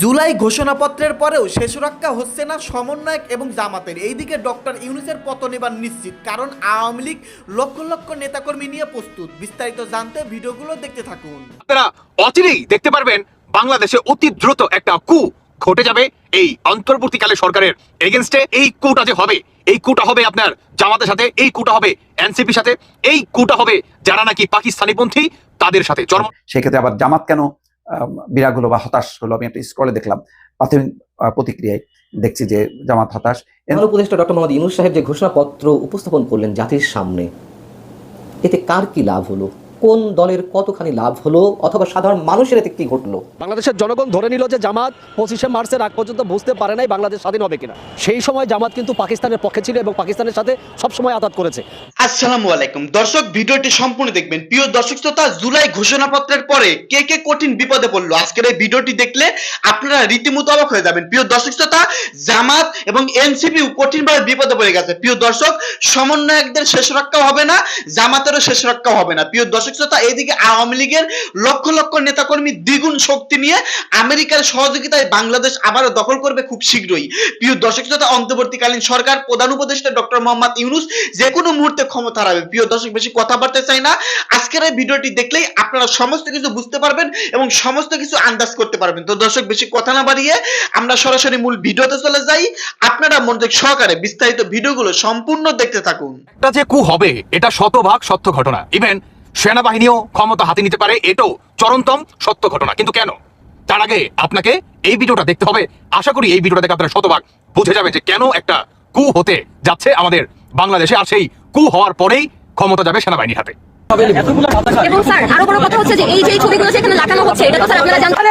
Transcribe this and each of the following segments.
জুলাই ঘোষণাপত্রের পরেও শেষ রক্ষা হচ্ছে না সমন্বয়ক এবং জামাতের। এইদিকে ডক্টর ইউনুসের পতন এবার নিশ্চিত কারণ আওয়ামী লীগ লক্ষ লক্ষ নেতাকর্মী নিয়ে প্রস্তুত। বিস্তারিত জানতে ভিডিওগুলো দেখতে থাকুন। আপনারা অচিরেই দেখতে পারবেন বাংলাদেশে অতি দ্রুত একটা কু ঘটে যাবে এই অন্তর্বর্তীকালে সরকারের এগেনস্টে এই কুটা যে হবে এই কুটা হবে আপনার জামাতের সাথে এই কুটা হবে এনসিপির সাথে এই কুটা হবে যারা নাকি পাকিস্তানিপন্থী তাদের সাথে। চরম সেক্ষেত্রে আবার জামাত কেন বিরাগ হলো বা হতাশ হলো, আমি একটা স্ক্রলে দেখলাম, প্রাথমিক প্রতিক্রিয়ায় দেখছি যে জামাত হতাশ। এমন উপদেষ্টা ডক্টর মোহাম্মদ ইউনুস সাহেব যে ঘোষণাপত্র উপস্থাপন করলেন জাতির সামনে, এতে কার কি লাভ হলো? কোন দলের কতখানি লাভ হলো অথবা সাধারণ মানুষের এতে কি ঘটলো? বাংলাদেশের জনগণ ধরে নিল যে জামাত পঁচিশে মার্চের আগ পর্যন্ত বুঝতে পারে নাই বাংলাদেশ স্বাধীন হবে কিনা। সেই সময় জামাত কিন্তু পাকিস্তানের পক্ষে ছিল এবং পাকিস্তানের সাথে সবসময় আঘাত করেছে। আসসালামু আলাইকুম। দর্শক ভিডিওটি সম্পূর্ণ দেখবেন। প্রিয় দর্শক শ্রোতা জুলাই ঘোষণাপত্রের পরে কে কে কঠিন বিপদে পড়ল? আজকের এই ভিডিওটি দেখলে আপনারা রীতিমতো অবাক হয়ে যাবেন। প্রিয় দর্শক শ্রোতা জামাত এবং এনসিপি কঠিনভাবে বিপদে পড়ে গেছে। প্রিয় দর্শক সমন্বয়কদের শেষ রক্ষা হবে না জামাতেরও শেষ রক্ষা হবে না। প্রিয় দর্শক শ্রোতা এইদিকে আওয়ামী লীগের লক্ষ লক্ষ নেতাকর্মী দ্বিগুণ শক্তি নিয়ে আমেরিকার সহযোগিতায় বাংলাদেশ আবারও দখল করবে খুব শীঘ্রই। প্রিয় দর্শক শ্রোতা, অন্তর্বর্তীকালীন সরকার, প্রধান উপদেষ্টা ডক্টর মোহাম্মদ ইউনুস যে কোনো মুহূর্তে ক্ষমতা হারাবে। প্রিয় দর্শক, বেশি কথা বলতে চাই না। আজকের এই ভিডিওটি দেখলেই আপনারা সমস্ত কিছু বুঝতে পারবেন এবং সমস্ত কিছু আন্দাজ করতে পারবেন। তো দর্শক, বেশি কথা না বাড়িয়ে আমরা সরাসরি মূল ভিডিওতে চলে যাই। আপনারা মনোযোগ সহকারে বিস্তারিত ভিডিওগুলো সম্পূর্ণ দেখতে থাকুন। একটা যে কু হবে, এটা শতভাগ সত্য ঘটনা। ইভেন সেনাবাহিনীও ক্ষমতা হাতে নিতে পারে এটাও চরমতম সত্য ঘটনা। কিন্তু কেন? তার আগে আপনাকে এই ভিডিওটা দেখতে হবে। আশা করি এই ভিডিওটা দেখে আপনারা শতভাগ বুঝে যাবেন যে কেন একটা কু হতে যাচ্ছে আমাদের বাংলাদেশে আর সেই কু হওয়ার পরেই ক্ষমতা যাবে সেনাবাহিনীর হাতে। এবং স্যার আরও বড় কথা হচ্ছে যে এই যে ছবিগুলো সেখানে লাগানো হচ্ছে এটা তো স্যার আপনারা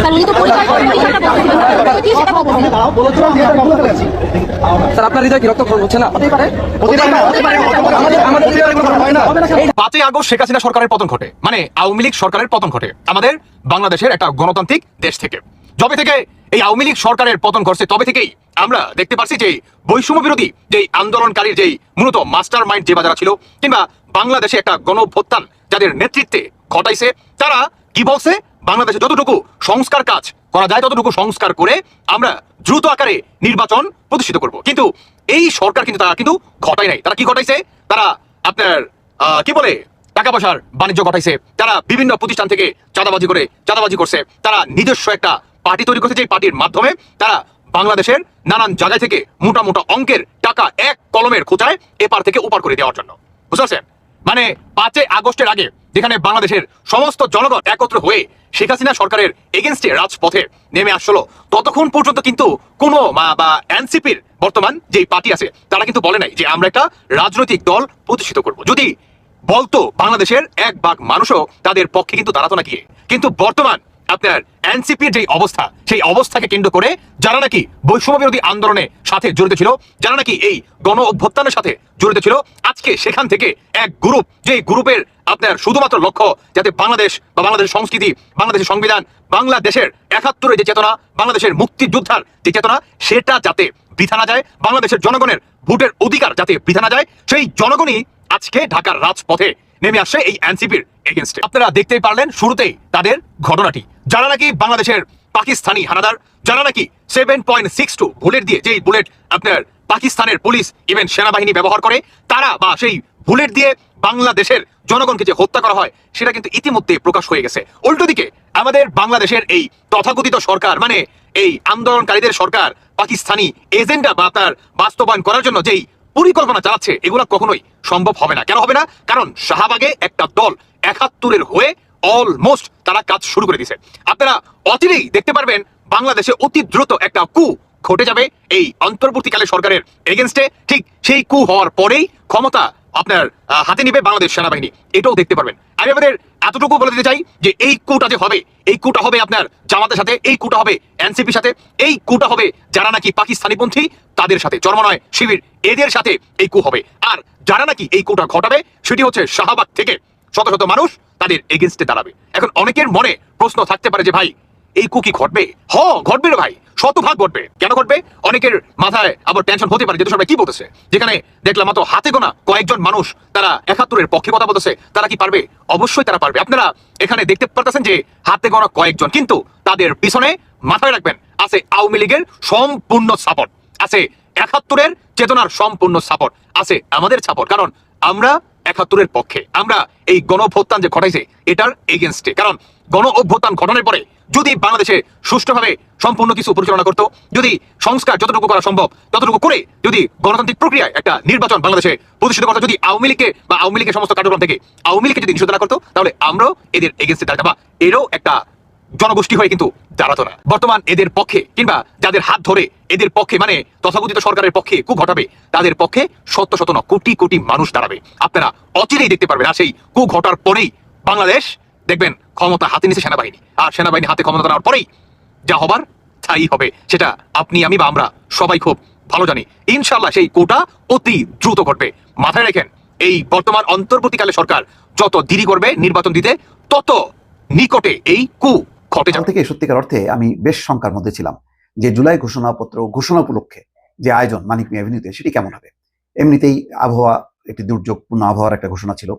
স্যার উনি তো পরিচয় করেন নাই, সেটা বলছেন। কি সেটা বলছেন? স্যার আপনার হৃদয় কি রক্ত হচ্ছে না? পাঁচই আগস্ট শেখ হাসিনা সরকারের পতন ঘটে। মানে আওয়ামী লীগ সরকারের পতন ঘটে। আমাদের বাংলাদেশের একটা গণতান্ত্রিক দেশ থেকে। যবে থেকে এই আওয়ামী লীগ সরকারের পতন ঘটছে তবে থেকেই আমরা দেখতে পাচ্ছি যে বৈষম্য বিরোধী যে আন্দোলনকারীর যেই মূলত মাস্টার মাইন্ড যে বাজারা ছিল কিংবা বাংলাদেশে একটা গণভ্যুত্থান যাদের নেতৃত্বে ঘটাইছে তারা কি বলছে? বাংলাদেশে যতটুকু সংস্কার কাজ করা যায়, ততটুকু সংস্কার করে আমরা দ্রুত আকারে নির্বাচন প্রতিষ্ঠিত করব। কিন্তু এই সরকার কিন্তু তারা কিন্তু ঘটায় নাই। তারা কি ঘটাইছে? তারা আপনার কি বলে? টাকা পয়সার বাণিজ্য ঘটাইছে। তারা বিভিন্ন প্রতিষ্ঠান থেকে চাঁদাবাজি করে চাঁদাবাজি করছে। তারা নিজস্ব একটা পার্টি তৈরি করছে যে পার্টির মাধ্যমে তারা বাংলাদেশের নানান জায়গা থেকে মোটা মোটা অঙ্কের টাকা এক কলমের খোঁচায় এপার থেকে ওপার করে দেওয়ার জন্য। বুঝতে পারছেন? মানে পাঁচই আগস্টের আগে, যেখানে বাংলাদেশের সমস্ত জনগণ একত্র হয়ে শেখ হাসিনা সরকারের এগেনস্টে রাজপথে নেমে আসলো। ততক্ষণ পর্যন্ত কিন্তু কোনো বা এনসিপির বর্তমান যে পার্টি আছে, তারা কিন্তু বলে নাই যে আমরা একটা রাজনৈতিক দল প্রতিষ্ঠিত করব। যদি বলতো বাংলাদেশের এক ভাগ মানুষও তাদের পক্ষে কিন্তু দাঁড়াতো না গিয়ে। কিন্তু বর্তমান আপনার এনসিপির যে অবস্থা, সেই অবস্থাকে কেন্দ্র করে যারা নাকি বৈষম্য বিরোধী আন্দোলনের সাথে জড়িত ছিল, যারা নাকি এই গণ অভ্যুত্থানের সাথে জড়িত ছিল, আজকে সেখান থেকে এক গ্রুপ যে গ্রুপের আপনার শুধুমাত্র লক্ষ্য যাতে বাংলাদেশ বা বাংলাদেশের সংস্কৃতি, বাংলাদেশের সংবিধান, বাংলাদেশের একাত্তরের যে চেতনা, বাংলাদেশের মুক্তিযোদ্ধার যে চেতনা, সেটা যাতে বৃথা না যায়, বাংলাদেশের জনগণের ভোটের অধিকার যাতে বৃথা না যায়, সেই জনগণই আজকে ঢাকার রাজপথে নেমে আসছে এই এনসিপির এগেনস্টে আপনারা দেখতেই পারলেন শুরুতেই তাদের ঘটনাটি। যারা নাকি বাংলাদেশের পাকিস্তানি হানাদার, যারা নাকি সেভেন পয়েন্ট বুলেট দিয়ে যেই বুলেট আপনার পাকিস্তানের পুলিশ ইভেন সেনাবাহিনী ব্যবহার করে, তারা বা সেই বুলেট দিয়ে বাংলাদেশের জনগণকে যে হত্যা করা হয়, সেটা কিন্তু ইতিমধ্যে প্রকাশ হয়ে গেছে। উল্টো দিকে, আমাদের বাংলাদেশের এই তথাকথিত সরকার মানে এই আন্দোলনকারীদের সরকার পাকিস্তানি এজেন্ডা বা তার বাস্তবায়ন করার জন্য যেই পরিকল্পনা চালাচ্ছে, এগুলো কখনোই সম্ভব হবে না। কেন হবে না? কারণ শাহবাগে একটা দল একাত্তরের হয়ে অলমোস্ট তারা কাজ শুরু করে দিছে আপনারা অচিরেই দেখতে পারবেন, বাংলাদেশে অতি দ্রুত একটা কু ঘটে যাবে এই অন্তর্বর্তীকালে সরকারের এগেনস্টে ঠিক সেই কু হওয়ার পরেই ক্ষমতা আপনার হাতে নিবে বাংলাদেশ সেনাবাহিনী। এটাও দেখতে পারবেন। আমি আমাদের এতটুকু বলে দিতে চাই যে এই কুটা যে হবে, এই কুটা হবে আপনার জামাতের সাথে, এই কুটা হবে এনসিপির সাথে, এই কুটা হবে যারা নাকি পাকিস্তানিপন্থী, তাদের সাথে। চরমনয় শিবির, এদের সাথে এই কু হবে। আর যারা নাকি এই কুটা ঘটাবে, সেটি হচ্ছে শাহবাগ থেকে শত শত মানুষ তাদের এগেনস্টে দাঁড়াবে। এখন অনেকের মনে প্রশ্ন থাকতে পারে যে, ভাই এই কুকি ঘটবে? হ, ঘটবে রে ভাই। শতভাগ ঘটবে। কেন ঘটবে? অনেকের মাথায় আবার টেনশন হতে পারে যেহেতু সবাই কি বলতেছে? যেখানে দেখলাম মাত্র হাতে গোনা কয়েকজন মানুষ, তারা একাত্তরের পক্ষে কথা বলতেছে। তারা কি পারবে? অবশ্যই তারা পারবে। আপনারা এখানে দেখতে পারতেছেন যে, হাতে গোনা কয়েকজন। কিন্তু তাদের পিছনে মাথায় রাখবেন, আছে আওয়ামী লীগের সম্পূর্ণ সাপোর্ট আছে একাত্তরের চেতনার সম্পূর্ণ সাপোর্ট আছে আমাদের সাপোর্ট কারণ আমরা একাত্তরের পক্ষে, আমরা এই গণ অভ্যুত্থান যে ঘটাইছে, এটার এগেনস্টে কারণ গণ অভ্যুত্থান ঘটনার পরে যদি বাংলাদেশে সুষ্ঠুভাবে সম্পূর্ণ কিছু পরিচালনা করতো, যদি সংস্কার যতটুকু করা সম্ভব, ততটুকু করে যদি গণতান্ত্রিক প্রক্রিয়ায় একটা নির্বাচন বাংলাদেশে প্রতিষ্ঠিত করতো, যদি আওয়ামী লীগকে বা আওয়ামী লীগের সমস্ত কার্যক্রম থেকে আওয়ামী লীগকে যদি নিষেধ না করতো, তাহলে আমরাও এদের এগেনস্টে দাঁড়াতে বা এরও একটা জনগোষ্ঠী হয়ে কিন্তু দাঁড়াতো না। বর্তমান এদের পক্ষে কিংবা যাদের হাত ধরে এদের পক্ষে মানে তথাকথিত সরকারের পক্ষে কু ঘটাবে, তাদের পক্ষে শত শত কোটি কোটি মানুষ দাঁড়াবে। আপনারা অচিরেই দেখতে পারবেন, আর সেই কু ঘটার পরেই বাংলাদেশ দেখবেন, ক্ষমতা হাতে নিছে সেনাবাহিনী। আর সেনাবাহিনী হাতে ক্ষমতা নেওয়ার পরেই যা হবার তাই হবে। সেটা আপনি, আমি বা আমরা সবাই খুব ভালো জানি। ইনশাল্লাহ সেই কোটা অতি দ্রুত ঘটবে। মাথায় রাখেন, এই বর্তমান অন্তর্বর্তীকালে সরকার যত দেরি করবে নির্বাচন দিতে, তত নিকটে এই কু ঘটে যাবে। থেকে সত্যিকার অর্থে আমি বেশ শঙ্কার মধ্যে ছিলাম যে জুলাই ঘোষণাপত্র ঘোষণা উপলক্ষে যে আয়োজন মানিক মিয়া অ্যাভিনিউতে সেটি কেমন হবে? এমনিতেই আবহাওয়া একটি দুর্যোগপূর্ণ আবহাওয়ার একটা ঘোষণা ছিল।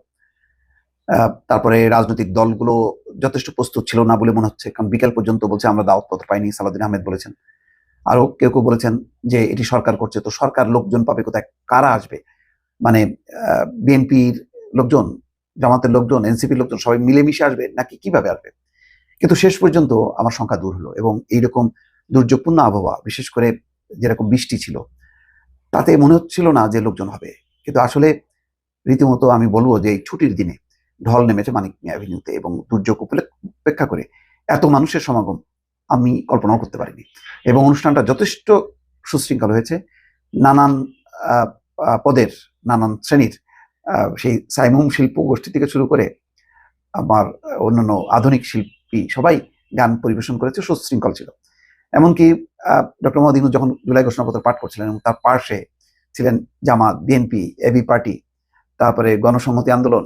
তারপরে রাজনৈতিক দলগুলো যথেষ্ট প্রস্তুত ছিল না বলে মনে হচ্ছে। কারণ বিকেল পর্যন্ত বলছে, আমরা দাওয়াতপত্র পাইনি সালাদিন আহমেদ বলেছেন। আরও কেউ কেউ বলেছেন যে, এটি সরকার করছে। তো সরকার লোকজন পাবে কোথায়? কারা আসবে? মানে বিএনপির লোকজন, জামাতের লোকজন, এনসিপির লোকজন সবাই মিলেমিশে আসবে নাকি কীভাবে আসবে? কিন্তু শেষ পর্যন্ত আমার সংখ্যা দূর হলো এবং এইরকম দুর্যোগপূর্ণ আবহাওয়া, বিশেষ করে যেরকম বৃষ্টি ছিল, তাতে মনে হচ্ছিল না যে লোকজন হবে। কিন্তু আসলে রীতিমতো আমি বলব যে, এই ছুটির দিনে ঢল নেমেছে মানিক অ্যাভিনিউতে এবং দুর্যোগ উপেক্ষা করে এত মানুষের সমাগম আমি কল্পনাও করতে পারিনি। এবং অনুষ্ঠানটা যথেষ্ট সুশৃঙ্খল হয়েছে। নানান পদের নানান শ্রেণির সেই সাইমুম শিল্প গোষ্ঠী থেকে শুরু করে আমার অন্যান্য আধুনিক শিল্পী সবাই গান পরিবেশন করেছে, সুশৃঙ্খল ছিল। এমনকি ডক্টর মোহাম্মদ ইউনূস যখন জুলাই ঘোষণাপত্র পাঠ করছিলেন এবং তার পার্শ্বে ছিলেন জামাত, বিএনপি, এবি পার্টি, তারপরে গণসংহতি আন্দোলন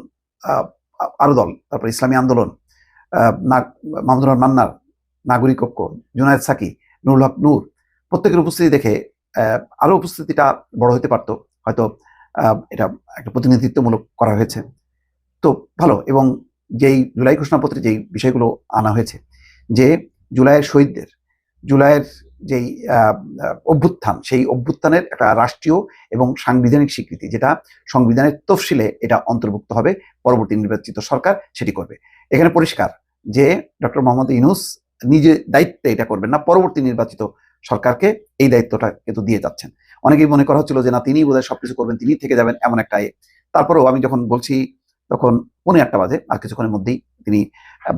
আরও দল তারপরে ইসলামী আন্দোলন মাহমুদুর রহমান মান্নার নাগরিক ঐক্য জুনায়দ সাকি নুরুল হক নূর প্রত্যেকের উপস্থিতি দেখে আহ, আরও উপস্থিতিটা বড় হতে পারতো হয়তো এটা একটা প্রতিনিধিত্বমূলক করা হয়েছে। তো ভালো এবং যেই জুলাই ঘোষণাপত্রে যেই বিষয়গুলো আনা হয়েছে যে জুলাইয়ের শহীদদের জুলাইয়ের যেই অভ্যুত্থান, সেই অভ্যুত্থানের একটা রাষ্ট্রীয় এবং সাংবিধানিক স্বীকৃতি, যেটা সংবিধানের তফসিলে এটা অন্তর্ভুক্ত হবে, পরবর্তী নির্বাচিত সরকার সেটি করবে এখানে পরিষ্কার যে ডক্টর মোহাম্মদ ইউনুস নিজে দায়িত্বে এটা করবেন না, পরবর্তী নির্বাচিত সরকারকে এই দায়িত্বটা কিন্তু দিয়ে যাচ্ছেন অনেকেই মনে করা হচ্ছিল যে, না তিনি বোধহয় সবকিছু করবেন তিনি থেকে যাবেন, এমন একটা। তারপরেও আমি যখন বলছি, তখন পৌনে আটটা বাজে, আর কিছুক্ষণের মধ্যেই তিনি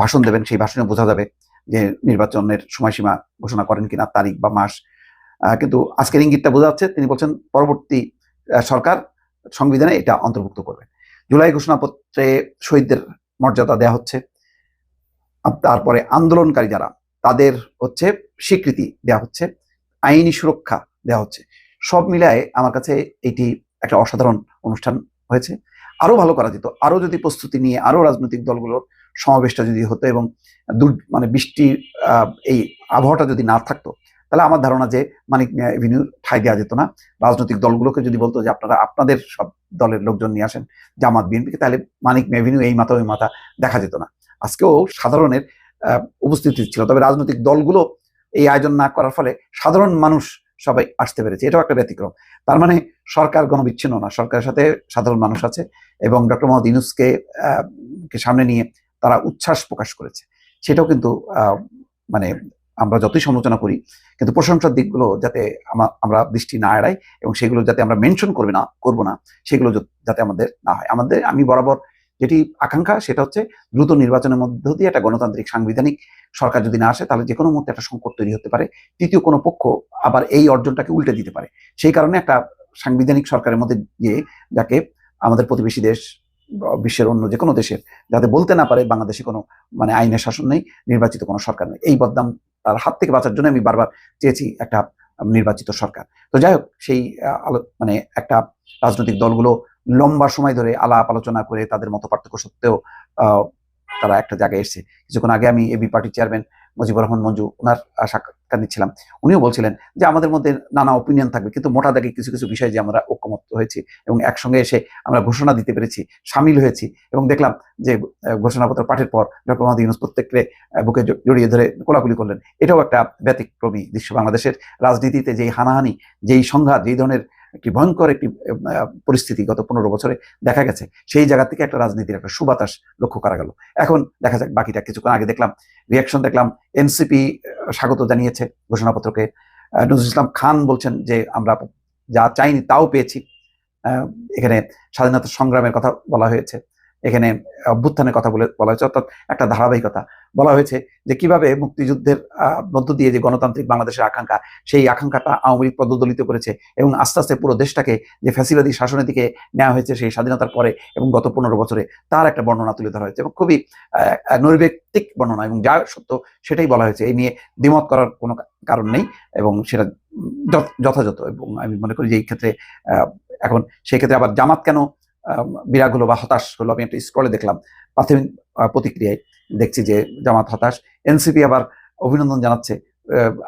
ভাষণ দেবেন, সেই ভাষণে বোঝা যাবে যে নির্বাচনের সময়সীমা ঘোষণা করেন কিনা, তারিখ বা মাস। কিন্তু আজকের ইঙ্গিতটা বোঝা যাচ্ছে, তিনি বলছেন পরবর্তী সরকার সংবিধানে এটা অন্তর্ভুক্ত করবে। জুলাই ঘোষণাপত্রে শহীদদের মর্যাদা দেয়া হচ্ছে। তারপরে আন্দোলনকারী যারা, তাদের হচ্ছে স্বীকৃতি দেওয়া হচ্ছে, আইনি সুরক্ষা দেওয়া হচ্ছে। সব মিলায় আমার কাছে এটি একটা অসাধারণ অনুষ্ঠান হয়েছে। আরও ভালো করা যেত। আরও যদি প্রস্তুতি নিয়ে আরও রাজনৈতিক দলগুলোর সমাবেশটা যদি হতো এবং মানে বৃষ্টির আহ, এই আবহাওয়াটা যদি না থাকতো তাহলে আমার ধারণা যে মানিক এভিনিউ ঠাই দেওয়া যেত না। রাজনৈতিক দলগুলোকে যদি বলতো যে আপনারা আপনাদের সব দলের লোকজন নিয়ে আসেন জামাত বিএনপিকে তাহলে মানিক এভিনিউ এই মাথা ওই মাথা দেখা যেত না। আজকেও সাধারণের উপস্থিতি ছিল। তবে রাজনৈতিক দলগুলো এই আয়োজন না করার ফলে সাধারণ মানুষ সবাই আসতে পেরেছে। এটাও একটা ব্যতিক্রম। তার মানে সরকার গণবিচ্ছিন্ন না। সরকারের সাথে সাধারণ মানুষ আছে এবং ডক্টর মোহাম্মদ ইনুসকে সামনে নিয়ে তারা উচ্ছ্বাস প্রকাশ করেছে। সেটাও কিন্তু মানে আমরা যতই সমালোচনা করি, কিন্তু প্রশংসার দিকগুলো যাতে আমরা দৃষ্টি না এড়াই এবং সেগুলো যাতে আমরা মেনশন করবে না, করব না, সেগুলো যাতে আমাদের না হয়। আমাদের, আমি বরাবর যেটি আকাঙ্ক্ষা, সেটা হচ্ছে দ্রুত নির্বাচনের মধ্য দিয়ে একটা গণতান্ত্রিক, সাংবিধানিক সরকার যদি না আসে, তাহলে যে কোনো মুহূর্তে একটা সংকট তৈরি হতে পারে, তৃতীয় কোনো পক্ষ আবার এই অর্জনটাকে উল্টে দিতে পারে। সেই কারণে একটা সাংবিধানিক সরকারের মধ্যে গিয়ে যাকে আমাদের প্রতিবেশী দেশ বিশ্বের অন্য যে কোনো দেশের, যাতে বলতে না পারে বাংলাদেশে কোনো মানে আইনের শাসন নেই, নির্বাচিত কোনো সরকার নেই। এই বদনাম তার হাত থেকে বাঁচার জন্য আমি বারবার চেয়েছি একটা নির্বাচিত সরকার। তো যাই হোক, সেই মানে একটা রাজনৈতিক দলগুলো লম্বা সময় ধরে আলাপ আলোচনা করে তাদের মতো পার্থক্য সত্ত্বেও তারা একটা জায়গায় এসেছে। কিছুক্ষণ আগে আমি এবি পার্টির চেয়ারম্যান মুজিবুর রহমান মঞ্জু, ওনার সাক্ষাৎকার নিচ্ছিলাম। উনিও বলছিলেন যে আমাদের মধ্যে নানা ওপিনিয়ন থাকবে, কিন্তু মোটা দাগে কিছু কিছু বিষয়ে যে আমরা ঐক্যমত হয়েছি এবং একসঙ্গে এসে আমরা ঘোষণা দিতে পেরেছি, সামিল হয়েছি এবং দেখলাম যে ঘোষণাপত্র পাঠের পর ডক্টর মোহাম্মদ ইউনুস প্রত্যেককে বুকে জড়িয়ে ধরে কোলাকুলি করলেন। এটাও একটা ব্যতিক্রমী দৃশ্য বাংলাদেশের রাজনীতিতে যেই হানাহানি, যেই সংঘাত, যেই ধরনের একটি ভয়ঙ্কর একটি পরিস্থিতি গত পনেরো বছরে দেখা গেছে। সেই জায়গা থেকে একটা রাজনীতির একটা সুবাতাস লক্ষ্য করা গেল। এখন দেখা যাক বাকিটা কিছুক্ষণ আগে দেখলাম রিয়াকশন দেখলাম এনসিপি স্বাগত জানিয়েছে ঘোষণাপত্রকে। নজরুল ইসলাম খান বলছেন যে আমরা যা চাইনি তাও পেয়েছি। এখানে স্বাধীনতা সংগ্রামের কথা বলা হয়েছে। এখানে অভ্যুত্থানের কথা বলে, বলা হয়েছে, অর্থাৎ একটা ধারাবাহিকতা। বলা হয়েছে যে কীভাবে মুক্তিযুদ্ধের মধ্য দিয়ে যে গণতান্ত্রিক বাংলাদেশের আকাঙ্ক্ষা, সেই আকাঙ্ক্ষাটা আওয়ামী লীগ পদদলিত করেছে এবং আস্তে আস্তে পুরো দেশটাকে যে ফ্যাসিবাদী শাসনের দিকে নেওয়া হয়েছে সেই স্বাধীনতার পরে এবং গত পনেরো বছরে তার একটা বর্ণনা তুলে ধরা হয়েছে এবং খুবই নৈর্ব্যক্তিক বর্ণনা এবং যা সত্য সেটাই বলা হয়েছে। এই নিয়ে দ্বিমত করার কোনো কারণ নেই এবং সেটা যথ- যথাযথ এবং আমি মনে করি যে এই ক্ষেত্রে এখন সেই ক্ষেত্রে আবার জামাত কেন বিরাগ বা হতাশ হলো। আমি একটা স্ক্রলে দেখলাম, প্রাথমিক প্রতিক্রিয়ায় দেখছি যে জামাত হতাশ। এনসিপি আবার অভিনন্দন জানাচ্ছে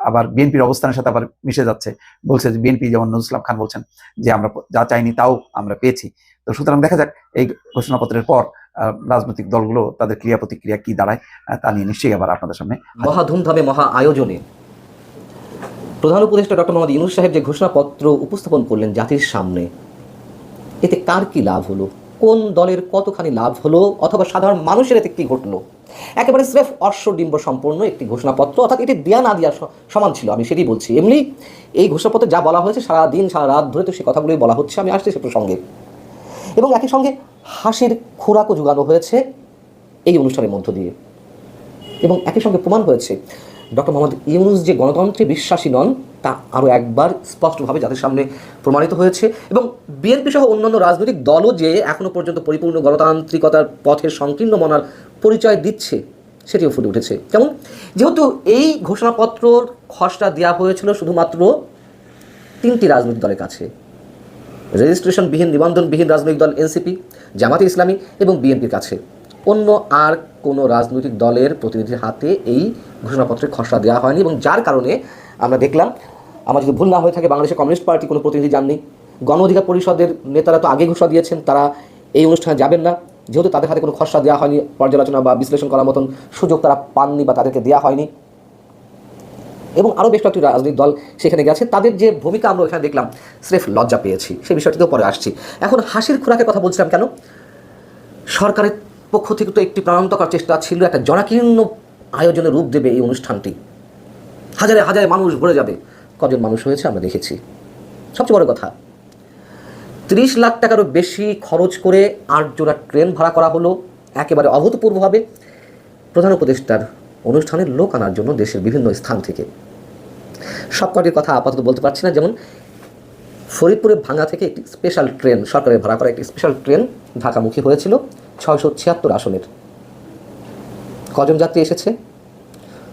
আবার বিএনপির অবস্থানের সাথে আবার মিশে যাচ্ছে। বলছে যে বিএনপি যেমন নজরুল খান বলছেন যে আমরা যা চাইনি তাও আমরা পেয়েছি। তো সুতরাং দেখা যাক এই ঘোষণাপত্রের পর রাজনৈতিক দলগুলো তাদের ক্রিয়া প্রতিক্রিয়া কি দাঁড়ায় তা নিয়ে নিশ্চয়ই আবার আপনাদের সামনে মহা ধুমধামে মহা আয়োজনে প্রধান উপদেষ্টা ডক্টর মোহাম্মদ ইউনুস সাহেব যে ঘোষণাপত্র উপস্থাপন করলেন জাতির সামনে এতে কার কি লাভ হলো? কোন দলের কতখানি লাভ হলো? অথবা সাধারণ মানুষের এতে কি ঘটলো? একেবারে স্রেফ অশ্বডিম্ব সম্পূর্ণ একটি ঘোষণাপত্র, অর্থাৎ এটি দেয়া না দেওয়া সমান ছিল, আমি সেটি বলছি। এমনি এই ঘোষণাপত্রে যা বলা হয়েছে, সারা দিন, সারা রাত ধরে তো সে কথাগুলোই বলা হচ্ছে, আমি আসছি সে প্রসঙ্গে। এবং একই সঙ্গে হাসির খোরাকও যোগানো হয়েছে এই অনুষ্ঠানের মধ্য দিয়ে। এবং একই সঙ্গে প্রমাণ হয়েছে ডক্টর মোহাম্মদ ইউনুস যে গণতন্ত্রে বিশ্বাসী নন, তা আরও একবার স্পষ্টভাবে জাতির সামনে প্রমাণিত হয়েছে। এবং বিএনপি সহ অন্যান্য রাজনৈতিক দলও যে এখনও পর্যন্ত পরিপূর্ণ গণতান্ত্রিকতার পথের সংকীর্ণ মনার পরিচয় দিচ্ছে, সেটিও ফুটে উঠেছে। যেমন যেহেতু এই ঘোষণাপত্রর খসড়া দেওয়া হয়েছিল শুধুমাত্র তিনটি রাজনৈতিক দলের কাছে। রেজিস্ট্রেশনবিহীন, নিবন্ধনবিহীন রাজনৈতিক দল এনসিপি, জামাতে ইসলামী এবং বিএনপির কাছে। অন্য আর কোনো রাজনৈতিক দলের প্রতিনিধির হাতে এই ঘোষণাপত্রের খসড়া দেওয়া হয়নি এবং যার কারণে আমরা দেখলাম, আমার যদি ভুল না হয়ে থাকে বাংলাদেশের কমিউনিস্ট পার্টি কোনো প্রতিনিধি যাননি। গণ অধিকার পরিষদের নেতারা তো আগে ঘোষণা দিয়েছেন, তারা এই অনুষ্ঠানে যাবেন না। যেহেতু তাদের হাতে কোনো খসড়া দেওয়া হয়নি, পর্যালোচনা বা বিশ্লেষণ করার মতন সুযোগ তারা পাননি বা তাদেরকে দেওয়া হয়নি। এবং আরও বেশ কয়েকটি রাজনৈতিক দল সেখানে গেছে তাদের যে ভূমিকা আমরা এখানে দেখলাম, স্রেফ লজ্জা পেয়েছি। সেই বিষয়টিতেও পরে আসছি। এখন হাসির খোরাকের কথা বলছিলাম কেন? সরকারের পক্ষ থেকে তো একটি প্রাণান্তকর চেষ্টা ছিল, একটা জনাকীর্ণ আয়োজনে রূপ দেবে এই অনুষ্ঠানটি। হাজারে হাজারে মানুষ ভরে যাবে। কজন মানুষ হয়েছে আমরা দেখেছি। সবচেয়ে বড় কথা, তিরিশ লাখ টাকারও বেশি খরচ করে আট জোড়া ট্রেন ভাড়া করা হলো। একেবারে অভূতপূর্বভাবে প্রধান উপদেষ্টার অনুষ্ঠানের লোক আনার জন্য দেশের বিভিন্ন স্থান থেকে। সব কটির কথা আপাতত বলতে পারছি না। যেমন, ফরিদপুরের ভাঙ্গা থেকে একটি স্পেশাল ট্রেন সরকারের ভাড়া করা একটি স্পেশাল ট্রেন ঢাকামুখী হয়েছিল। ছয়শো ছিয়াত্তর আসনের। কজন যাত্রী এসেছে?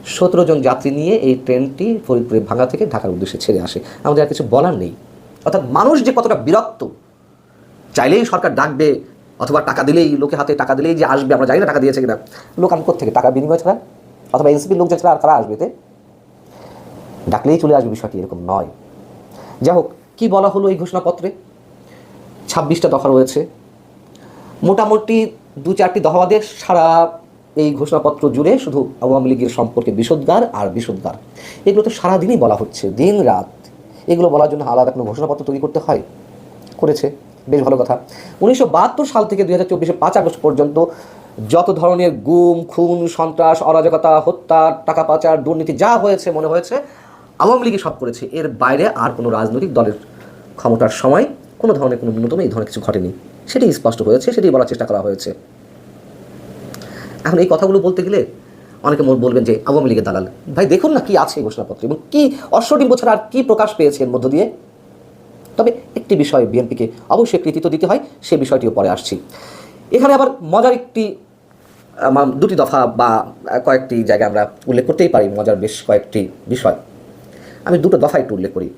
সতেরো জন যাত্রী নিয়ে এই ট্রেনটি ফরিদপুরের ভাঙ্গা থেকে ঢাকার উদ্দেশ্যে ছেড়ে আসে। আমাদের আর কিছু বলার নেই। অর্থাৎ মানুষ যে কতটা বিরক্ত, চাইলেই সরকার ডাকবে অথবা টাকা দিলেই, লোকে হাতে টাকা দিলেই যে আসবে, আমরা জানি না টাকা দিয়েছে কিনা। লোক আমি থেকে টাকা বিনিময় ছাড়া? অথবা এনসিপির লোক ছাড়া আর কারা আসবে এতে? ডাকলেই চলে আসবে বিষয়টি এরকম নয়। যাই হোক, কী বলা হলো এই ঘোষণাপত্রে? ছাব্বিশটা দফা রয়েছে। মোটামুটি দু চারটি দফা বাদে সারা এই ঘোষণাপত্র জুড়ে শুধু আওয়ামী লীগের সম্পর্কে বিশোদ্গার আর বিশোদ্গার এগুলো তো সারাদিনই বলা হচ্ছে, দিন রাত। এগুলো বলার জন্য আলাদা কোনো ঘোষণাপত্র তৈরি করতে হয়? করেছে, বেশ ভালো কথা। উনিশশো বাহাত্তর সাল থেকে দুই হাজার চব্বিশে পাঁচ আগস্ট পর্যন্ত যত ধরনের গুম, খুন, সন্ত্রাস, অরাজকতা, হত্যা, টাকা পাচার, দুর্নীতি যা হয়েছে, মনে হয়েছে, আওয়ামী লীগই সব করেছে। এর বাইরে আর কোনো রাজনৈতিক দলের ক্ষমতার সময় কোনো ধরনের কোনো ন্যূনতম এই ধরনের কিছু ঘটেনি। সেটি স্পষ্ট হয়েছে, সেটি বলার চেষ্টা করা হয়েছে। এখন এই কথাগুলো বলতে গেলে অনেকে বলবেন যে আওয়ামী লীগের দালাল। ভাই, দেখুন না কি আছে এই ঘোষণাপত্রে এবং কি অশ্বডিম্ব ছাড়া আর কি প্রকাশ পেয়েছে এর মধ্য দিয়ে। তবে একটি বিষয়ে বিএনপিকে অবশ্যই কৃতিত্ব দিতে হয়, সে বিষয়টিও পরে আসছি। এখানে আবার মজার একটি দুটি দফা বা কয়েকটি জায়গায় আমরা উল্লেখ করতেই পারি, মজার বেশ কয়েকটি বিষয়। আমি দুটো দফা একটু উল্লেখ করি।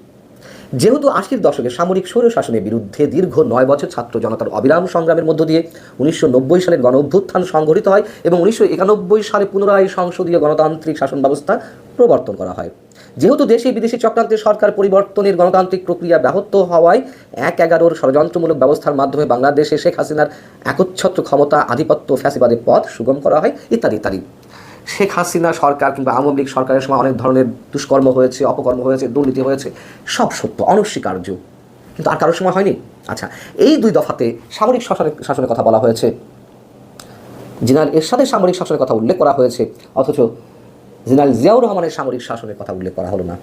যেহেতু আশির দশকে সামরিক স্বৈর শাসনের বিরুদ্ধে দীর্ঘ নয় বছর ছাত্র জনতার অবিরাম সংগ্রামের মধ্য দিয়ে উনিশশো নব্বই সালের গণ অভ্যুত্থান সংঘটিত হয় এবং উনিশশো একানব্বই সালে পুনরায় সংসদীয় গণতান্ত্রিক শাসন ব্যবস্থা প্রবর্তন করা হয়। যেহেতু দেশে বিদেশি চক্রান্তের সরকার পরিবর্তনের গণতান্ত্রিক প্রক্রিয়া ব্যাহত হওয়ায় এক এগারোর ষড়যন্ত্রমূলক ব্যবস্থার মাধ্যমে বাংলাদেশে শেখ হাসিনার একচ্ছত্র ক্ষমতা, আধিপত্য ফ্যাসিবাদের পথ সুগম করা হয়, ইত্যাদি ইত্যাদি। শেখ হাসিনা সরকার কিংবা আওয়ামী লীগ সরকারের সময় অনেক ধরনের দুষ্কর্ম হয়েছে, অপকর্ম হয়েছে, দুর্নীতি হয়েছে, সব সত্য, অনস্বীকার্য। কিন্তু আর কারোর সময় হয়নি? আচ্ছা এই দুই দফাতে সামরিক শাসনের শাসনের কথা বলা হয়েছে। জেনারেল এরশাদের সামরিক শাসনের কথা উল্লেখ করা হয়েছে, অথচ জেনারেল জিয়াউর রহমানের সামরিক শাসনের কথা উল্লেখ করা হলো না।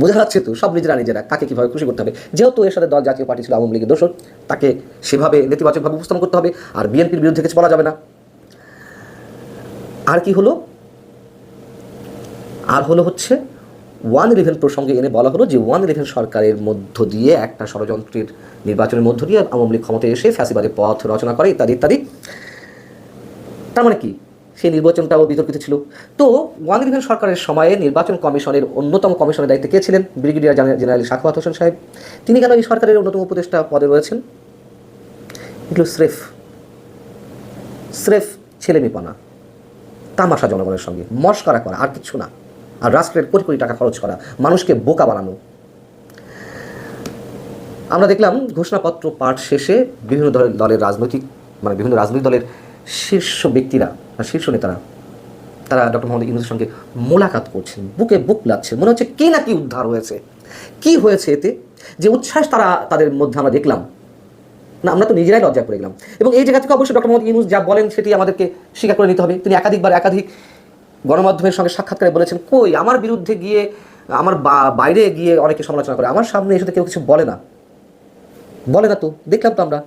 বোঝা যাচ্ছে তো, সব নিজেরা নিজেরা কাকে কীভাবে খুশি করতে হবে। যেহেতু এর সাথে দল জাতীয় পার্টি ছিল আওয়ামী লীগের দোষর, তাকে সেভাবে নেতিবাচকভাবে উপস্থাপন করতে হবে, আর বিএনপির বিরুদ্ধে কিছু বলা যাবে না। আর কি হলো? আর হলো হচ্ছে ওয়ান ইলেভেন প্রসঙ্গে এনে বলা হলো যে ওয়ান ইলেভেন সরকারের মধ্য দিয়ে একটা ষড়যন্ত্রের নির্বাচনের মধ্য দিয়ে আওয়ামী লীগ ক্ষমতায় এসে ফ্যাসিবাদের পথ রচনা করে, ইত্যাদি ইত্যাদি। তার মানে কি? সেই নির্বাচনটাও বিতর্কিত ছিল। তো ওয়ান ইলেভেন সরকারের সময়ে নির্বাচন কমিশনের অন্যতম কমিশনের দায়িত্বে কে ছিলেন? ব্রিগেডিয়ার জেনারেল সাখাওয়াত হোসেন সাহেব। তিনি কেন এই সরকারের অন্যতম উপদেষ্টা পদে রয়েছেন? এগুলো স্রেফ। স্রেফ ছেলেমেপনা তামাশা জনগণের সঙ্গে, মস্করা করা, আর কিছু না। আর রাষ্ট্রের কোটি কোটি টাকা খরচ করা, মানুষকে বোকা বানানো। আমরা দেখলাম ঘোষণাপত্র পাঠ শেষে বিভিন্ন দলের দলের রাজনৈতিক মানে বিভিন্ন রাজনৈতিক দলের শীর্ষ ব্যক্তিরা বা শীর্ষ নেতারা, তারা ডক্টর মোহাম্মদ ইউনুসের সঙ্গে মোলাকাত করছেন, বুকে বুক লাগছে মনে হচ্ছে কে না কি উদ্ধার হয়েছে? কি হয়েছে এতে? যে উচ্ছ্বাস তারা তাদের মধ্যে আমরা দেখলাম। না, আমরা তো নিজেরাই লজ্জা করে গেলাম। এবং এই জায়গা থেকে অবশ্যই ডক্টর মোহাম্মদ ইউনুস যা বলেন সেটি আমাদেরকে স্বীকার করে নিতে হবে। তিনি একাধিকবার একাধিক গণমাধ্যমের সঙ্গে সাক্ষাৎকারে বলেছেন, কই, আমার বিরুদ্ধে গিয়ে, আমার বাইরে গিয়ে অনেকে সমালোচনা করে। আমার সামনে এসে কেউ কিছু বলে না। বলে না তো, দেখলাম তো আমরা।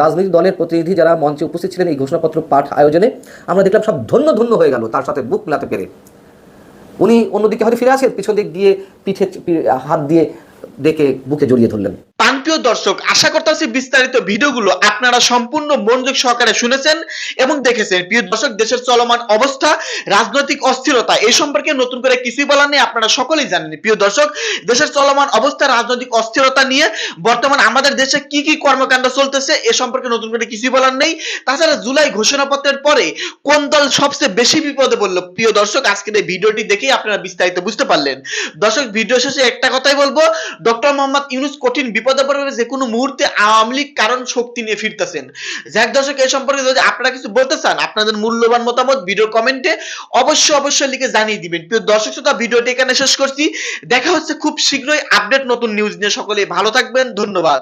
রাজনৈতিক দলের প্রতিনিধি যারা মঞ্চে উপস্থিত ছিলেন এই ঘোষণাপত্র পাঠ আয়োজনে, আমরা দেখলাম সব ধন্য ধন্য হয়ে গেল তার সাথে বুক মিলাতে পেরে। উনি অন্যদিকে হয়তো ফিরে আসেন, পিছন দিক দিয়ে পিঠে হাত দিয়ে ডেকে বুকে জড়িয়ে ধরলেন। প্রাণপ্রিয় দর্শক, আশা করতেছি বিস্তারিত ভিডিওগুলো আপনারা সম্পূর্ণ মনোযোগ সহকারে শুনেছেন এবং দেখেছেন। প্রিয় দর্শক, দেশের চলমান অবস্থা, রাজনৈতিক অস্থিরতা এই সম্পর্কে নতুন করে কিছুই বলার নেই, আপনারা সকলেই জানেন। প্রিয় দর্শক, দেশের চলমান অবস্থা, রাজনৈতিক অস্থিরতা নিয়ে বর্তমান আমাদের দেশে কি কি কর্মকাণ্ড চলতেছে, এ সম্পর্কে নতুন করে কিছুই বলার নেই। তাছাড়া জুলাই ঘোষণাপত্রের পরে কোন দল সবচেয়ে বেশি বিপদে পড়ল? প্রিয় দর্শক, আজকের এই ভিডিওটি দেখেই আপনারা বিস্তারিত বুঝতে পারলেন। দর্শক, ভিডিও শেষে একটা কথাই বলব ডক্টর মোহাম্মদ ইউনুস কঠিন বিপদে পড়বে যে কোনো মুহূর্তে আওয়ামী লীগ কারণ শক্তি নিয়ে ফিরতেছেন। যাক দর্শক এই সম্পর্কে যদি আপনারা কিছু বলতে চান, আপনাদের মূল্যবান মতামত ভিডিও কমেন্টে অবশ্যই অবশ্যই লিখে জানিয়ে দিবেন। প্রিয় দর্শক শ্রোতা, ভিডিওটি এখানে শেষ করছি। দেখা হচ্ছে খুব শীঘ্রই আপডেট নতুন নিউজ নিয়ে। সকলে ভালো থাকবেন। ধন্যবাদ।